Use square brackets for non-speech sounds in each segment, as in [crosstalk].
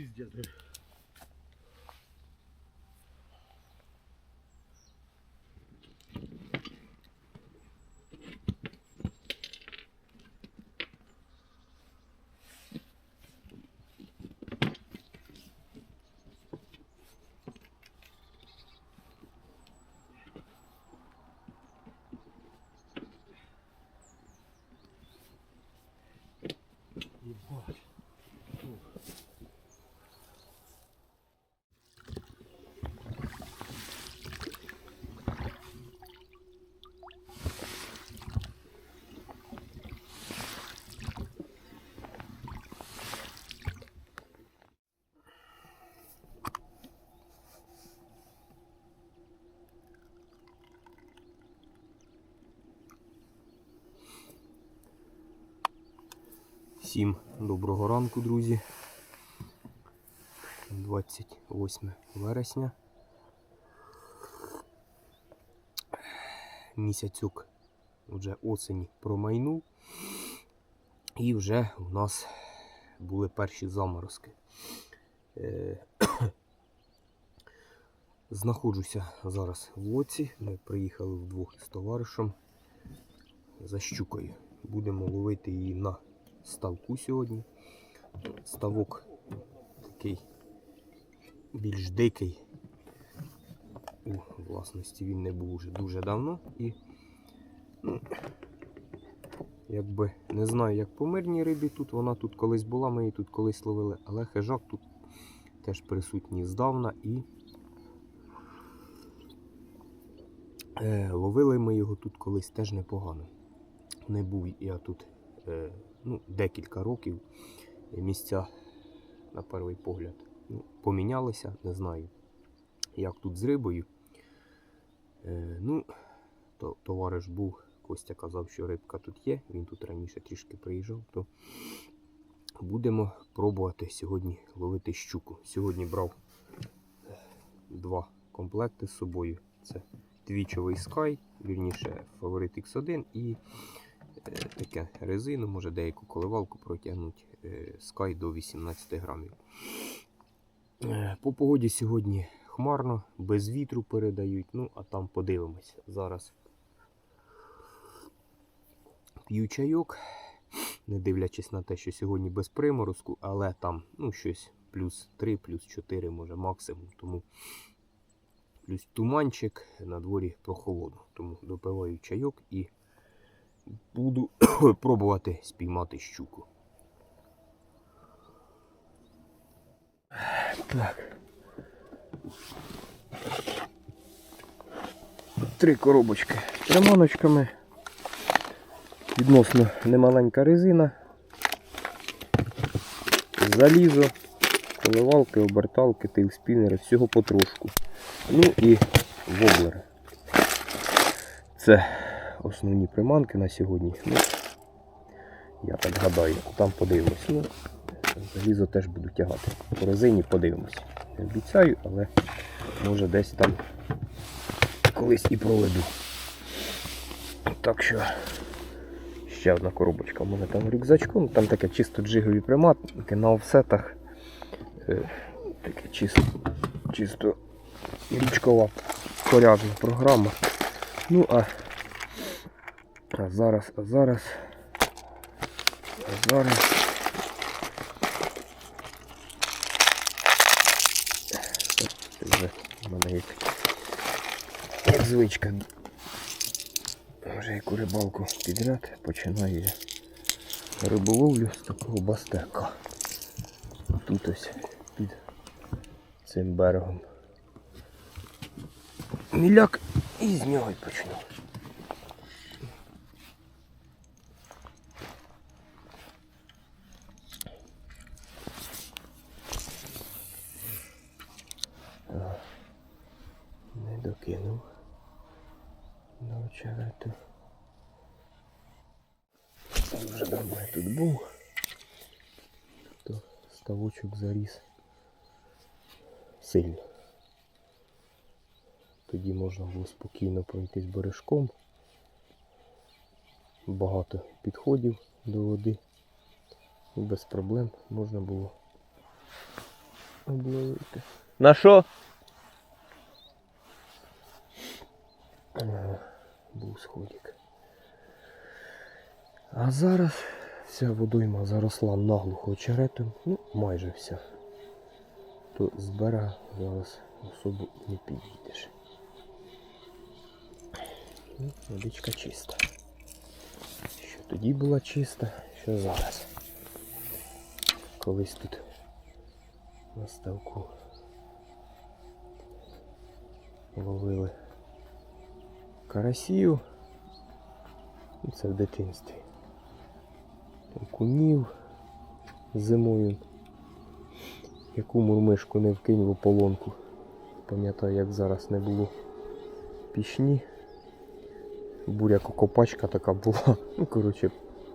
пиздец. Ебать. Всім доброго ранку, друзі. 28 вересня. Місяцюк вже осені промайнув. І вже у нас були перші заморозки. Е, [coughs] Знаходжуся зараз в лоці. Ми приїхали вдвох з товаришем за щукою. Будемо ловити її на ставку сьогодні. Ставок такий більш дикий. У власності він не був вже дуже давно і ну, якби не знаю, як по мирній рибі тут. Вона тут колись була, ми її тут колись ловили, але хижак тут теж присутній здавна і е, ловили ми його тут колись теж непогано. Не був я тут е, ну, декілька років місця, на перший погляд, ну, помінялися, не знаю, як тут з рибою. Е, ну, то, товариш був, Костя казав, що рибка тут є, він тут раніше трішки приїжджав, то будемо пробувати сьогодні ловити щуку. Сьогодні брав два комплекти з собою. Це твічовий скай, вірніше фаворит X1 і е, таке резину, може деяку коливалку протягнути е, Sky до 18 грамів. Е, По погоді сьогодні хмарно, без вітру передають, ну а там подивимось. Зараз п'ю чайок, не дивлячись на те, що сьогодні без приморозку, але там ну, щось плюс 3, плюс 4, може максимум. Тому плюс туманчик, на дворі прохолодно. Тому допиваю чайок і буду [coughs] пробувати спіймати щуку. Так. Три коробочки з приманочками. Відносно немаленька резина. Залізо, коливалки, оберталки, тейлспінери, всього потрошку. Ну і воблери. Це основні приманки на сьогодні. Ну, я так гадаю, там подивимось. Ну, залізо теж буду тягати. По резині подивимось. Не обіцяю, але може десь там колись і проведу. Так що ще одна коробочка у мене там рюкзачком. Там таке чисто джигові приматки на офсетах. Е, Таке чисто, чисто річкова коряжна програма. Ну а а зараз, а зараз. А зараз. Це вже в мене як, як звичка. Вже яку рибалку підряд починаю риболовлю з такого бастека. Тут ось під цим берегом. Міляк і з нього й почну. Не докинув до очерету. Вже давно я тут був. То ставочок заріс сильно. Тоді можна було спокійно пройтись бережком. Багато підходів до води. І без проблем можна було обновити. На що? Був сходик. А зараз вся водойма заросла наглухо очеретом, ну майже вся. То з берега зараз особо не підійдеш. Ну, водичка чиста. Що тоді була чиста, що зараз. Колись тут на ставку ловили карасів. Ну, Це в дитинстві. Окунів зимою. Яку мурмишку не вкинь в ополонку. Пам'ятаю, як зараз не було пішні. Буря-кокопачка така була. [laughs] Ну, коротше,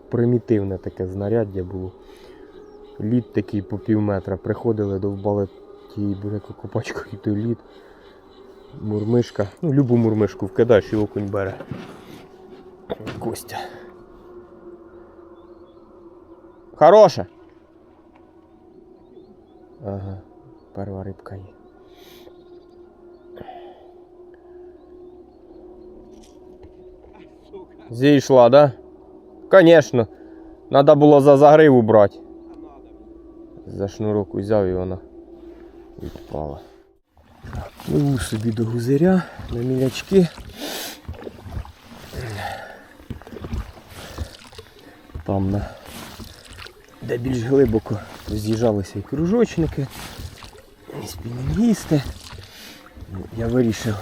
примітивне таке знаряддя було. Лід такий по пів метра. Приходили, довбали тією бурякокопачкою той лід. Мурмишка. Ну, любу мурмишку вкидаєш і окунь бере. Костя. Хороша. Ага, перша рибка є. Зійшла, да? Конечно. Надо було за загриву брати. За шнурок взяв і вона відпала. Пливу собі до гузиря на мілячки. Там на де більш глибоко з'їжджалися і кружочники, і спінінгісти. Я вирішив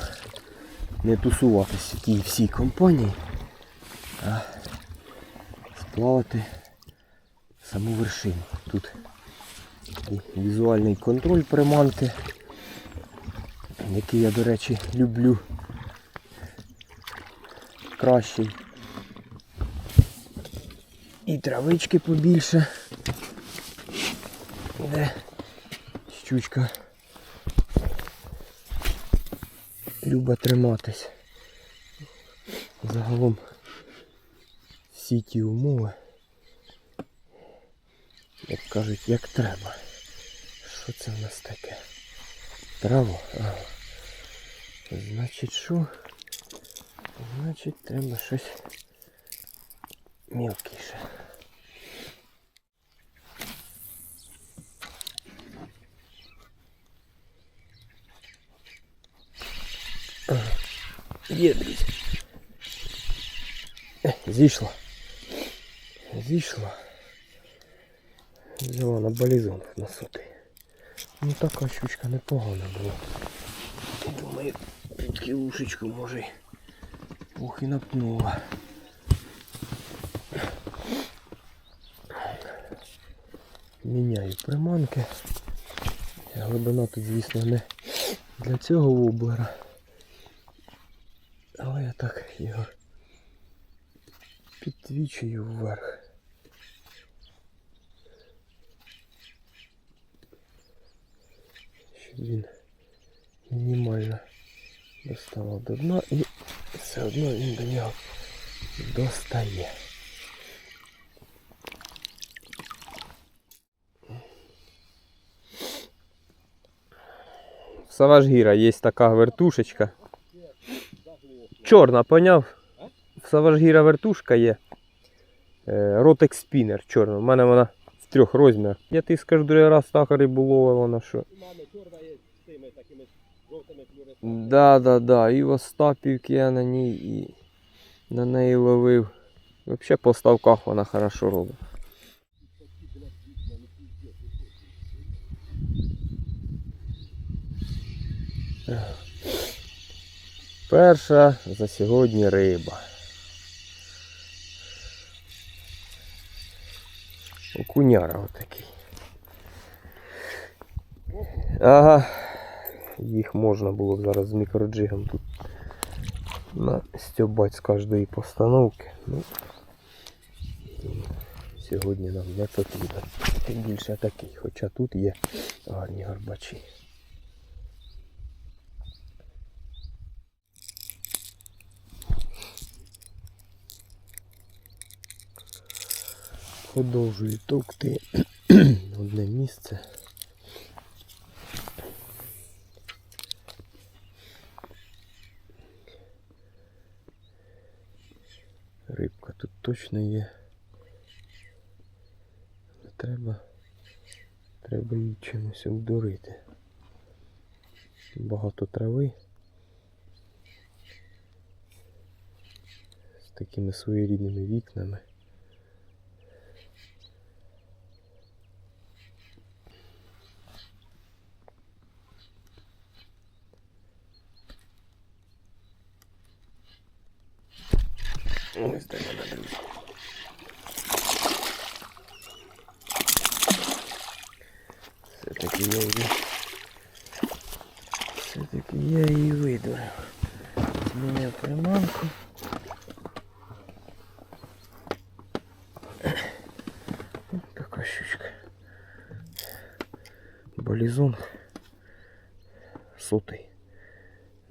не тусуватись в тій всій компанії, а сплавати саму вершину. Тут і візуальний контроль приманки, який я, до речі, люблю кращий. І травички побільше. Де щучка любить триматись. Загалом всі ті умови, як кажуть, як треба. Що це в нас таке? Траво? Ага. Значить що? Значить треба щось мілкіше. Є, друзі. Е, Зійшла. Зійшла. Взяла на балізон на соти. Ну така щучка непогана була. Думаю, під кілушечку може й і напнула. Міняю приманки. Глибина тут, звісно, не для цього воблера. Але я так його підтвічую вверх. Щоб він мінімально доставав до дна і все одно він до нього достає. В Саважгіра є така вертушечка. Чорна, поняв? В Саважгіра вертушка є. Ротек спінер чорна. У мене вона в трьох розмірах. Я ти скажу другий раз така риболова вона що. Да, да, да. І в Остапівці я на ній і на неї ловив. Взагалі по ставках вона хорошо робить. Перша за сьогодні риба. Окуняра отакий. Ага. Їх можна було б зараз з мікроджигом тут настьобати з кожної постановки. Ну, сьогодні нам не потрібен. Тим більше такий, хоча тут є гарні гарбачі. Продовжую товкти [clears throat] одне місце. Рибка тут точно є. Не треба, треба її чимось обдурити. Багато трави. З такими своєрідними вікнами. Ось так вона, друзі. Все-таки я її. Все-таки я її видурив. Зміняв приманку. Ось така щучка. Болізон. Сотий.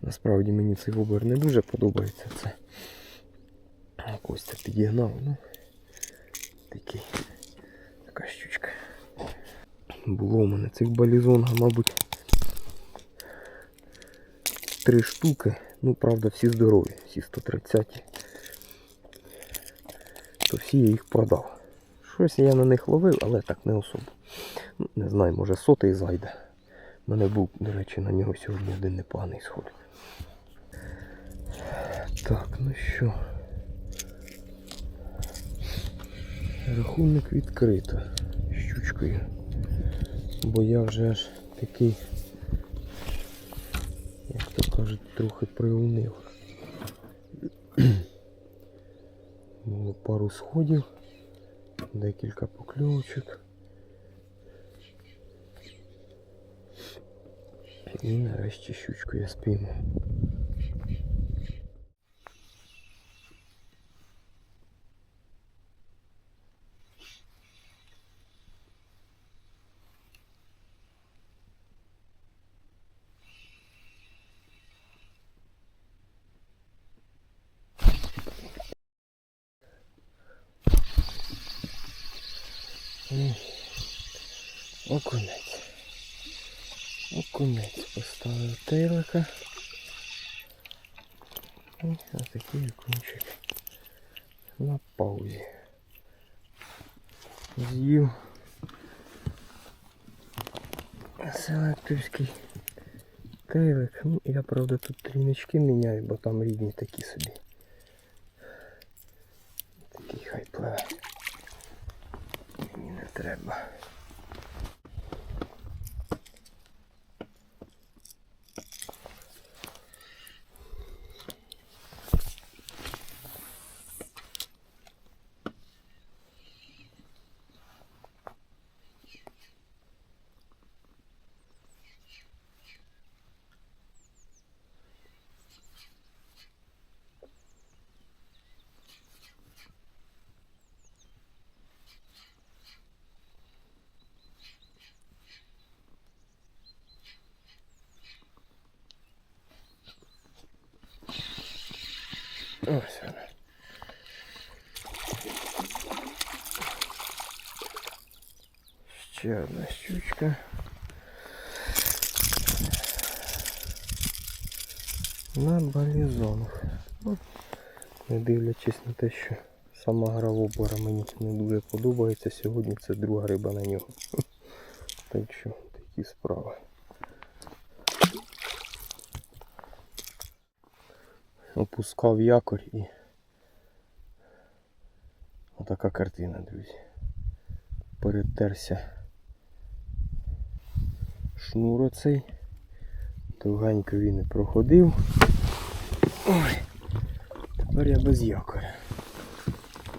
Насправді мені цей вобер не дуже подобається. Це Костя підігнав, ну такий, така щучка. Було у мене цих балізонга, мабуть, три штуки. Ну, правда, всі здорові, всі 130. То всі я їх продав. Щось я на них ловив, але так не особо. Ну, не знаю, може сотий зайде. У мене був, до речі, на нього сьогодні один непоганий сход. Так, ну що. Рахунок відкрито щучкою. Бо я вже аж такий, як то кажуть, трохи приунив. [clears throat] Було пару сходів, декілька покльовочок. І нарешті щучку я спіймав. Окунець. Окунець поставив тейлика. І ось такий окунчик на паузі. З'їв селективський тейлик. Ну, я правда тут тріночки міняю, бо там рідні такі собі. Такий хай пливе. Мені не треба. Ось вона. Ще одна щучка. На балізонах. Ну, не дивлячись на те, що сама гра обора мені не дуже подобається. Сьогодні це друга риба на нього. [laughs] Так що такі справи. Опускав якорь і отака картина, друзі. Перетерся шнур оцей. Довгенько він і проходив. Ой, тепер я без якоря.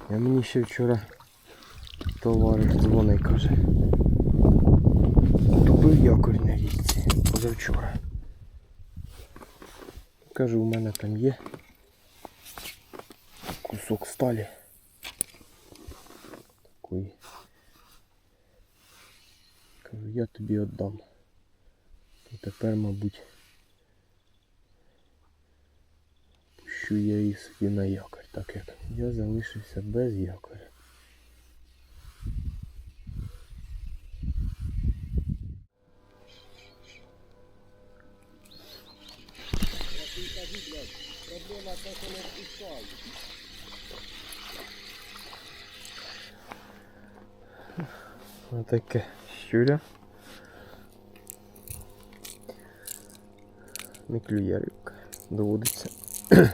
А мені ще вчора товариш дзвонить каже. Тупив якорь на річці позавчора. Кажу, у мене там є кусок сталі. Такої. Кажу, я тобі віддам. І тепер, мабуть, пущу я її собі на якорь, так як я залишився без якоря. Ось таке щуря. Не клює. Доводиться [clears throat]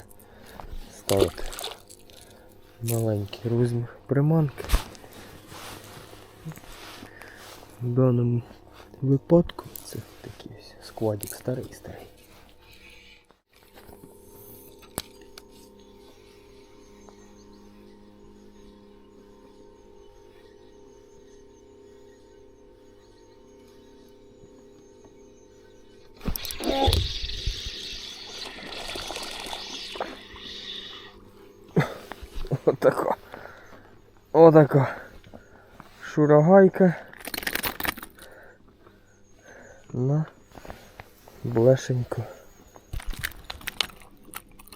ставити маленький розмір приманки. В даному випадку це такий ось складик старий-старий. Отака. Шурагайка. На блешенько.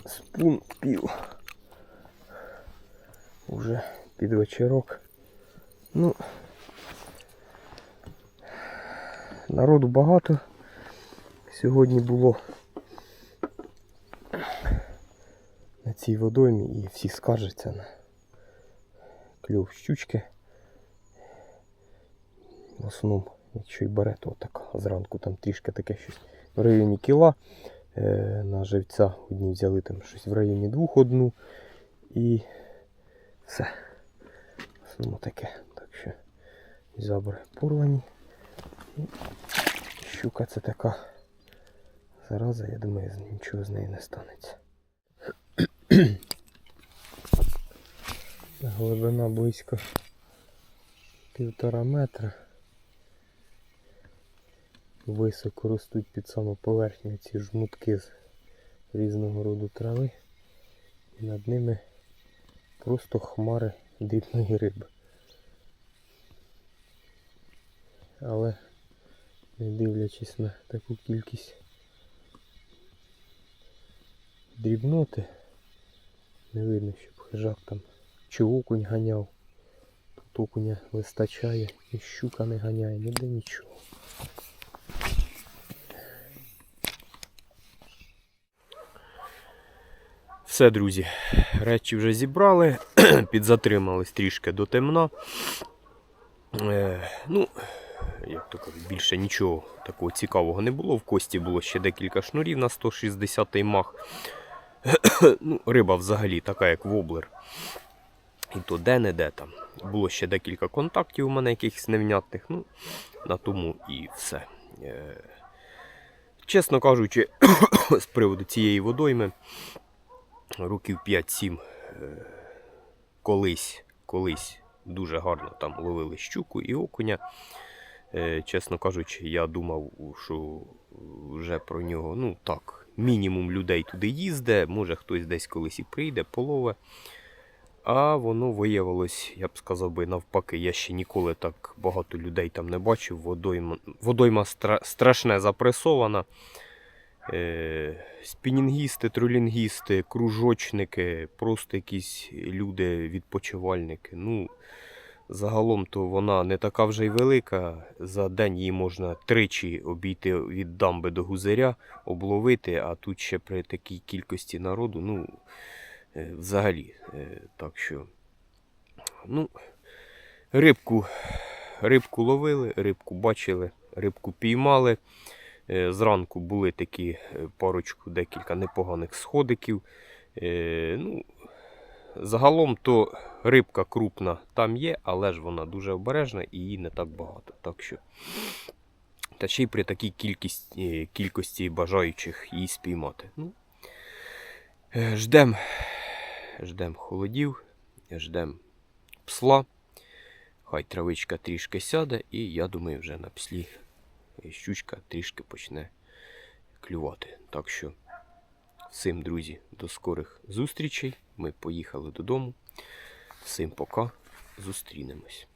Спун пів. Уже під вечірок. Ну. Народу багато. Сьогодні було на цій водоймі і всі скаржаться на кльов щучки. В основному, якщо й бере, то так зранку там трішки таке щось в районі кіла. Е, на живця одні взяли там щось в районі двох одну. І все. В основному таке. Так що забори порвані. І щука це така зараза, я думаю, нічого з неї не станеться. Глибина близько півтора метра. Високо ростуть під саму поверхню ці жмутки з різного роду трави. І над ними просто хмари дрібної риби. Але не дивлячись на таку кількість дрібноти, не видно, щоб хижак там чи окунь ганяв. Тут окуня вистачає і щука не ганяє, ніде нічого. Все, друзі, речі вже зібрали, [clears throat] підзатримались трішки до темна. Е, ну, як то кажуть, більше нічого такого цікавого не було. В кості було ще декілька шнурів на 160 мах. [clears throat] ну, риба взагалі така, як воблер. І то де-не-де там. Було ще декілька контактів у мене якихось невнятних. Ну, на тому і все. Е, чесно кажучи, [coughs] з приводу цієї водойми, років 5-7 е, колись, колись дуже гарно там ловили щуку і окуня. Е, чесно кажучи, я думав, що вже про нього, ну так, мінімум людей туди їздить, може хтось десь колись і прийде, полове. А воно виявилось, я б сказав би, навпаки, я ще ніколи так багато людей там не бачив. Водойма, водойма стра, страшне запресована. Е, спінінгісти, тролінгісти, кружочники, просто якісь люди, відпочивальники. Ну, загалом то вона не така вже й велика. За день її можна тричі обійти від дамби до гузаря, обловити, а тут ще при такій кількості народу, ну, взагалі. Е, Так що, ну, рибку, рибку ловили, рибку бачили, рибку піймали. Е, Зранку були такі е, парочку, декілька непоганих сходиків. Е, Ну, загалом то рибка крупна там є, але ж вона дуже обережна і її не так багато. Так що, та ще й при такій кількості, кількості бажаючих її спіймати. Ну, е, ждемо холодів, ждемо псла. Хай травичка трішки сяде, і я думаю, вже на пслі щучка трішки почне клювати. Так що, всім, друзі, до скорих зустрічей. Ми поїхали додому. Всім пока, зустрінемось.